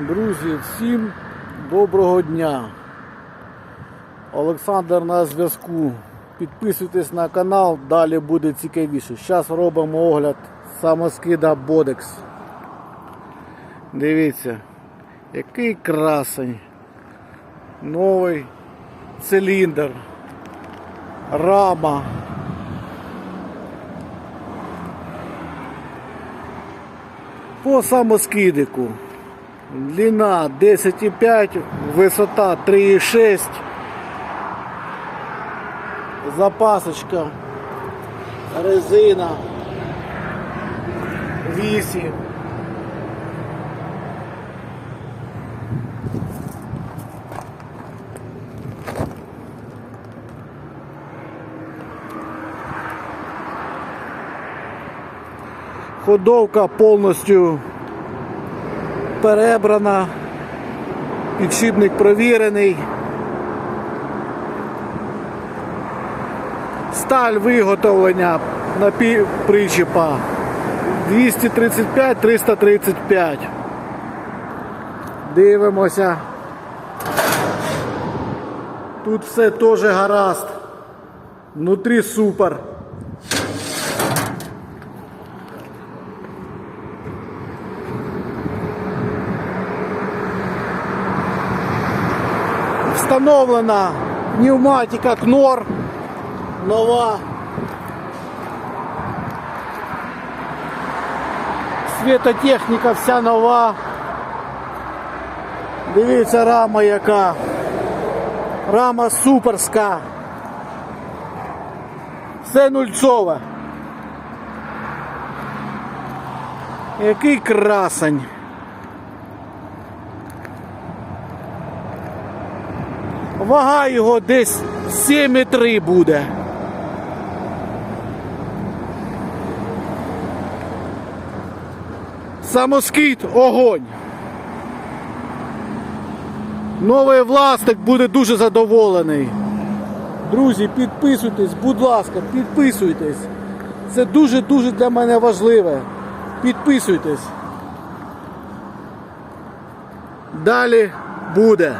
Друзі, всім доброго дня. Олександр на зв'язку. Підписуйтесь на канал, далі буде цікавіше. Зараз робимо огляд самоскида Бодекс. Дивіться, який красень. Новий циліндр. Рама. По самоскидику. Длина 10,5, висота 3,6. Запасочка. Резина. Вісі. Ходовка повністю перебрана, підшипник провірений. Сталь виготовлення на причіпа 235-335. Дивимося. Тут все теж гаразд. Внутрі супер. Встановлена пневматика Кнор нова. Світотехніка вся нова. Дивіться рама яка. Рама суперська. Все нульцове. Який красень. Вага його десь 7,3 буде. Самоскид огонь. Новий власник буде дуже задоволений. Друзі, підписуйтесь, будь ласка, підписуйтесь. Це дуже-дуже для мене важливе. Підписуйтесь. Далі буде.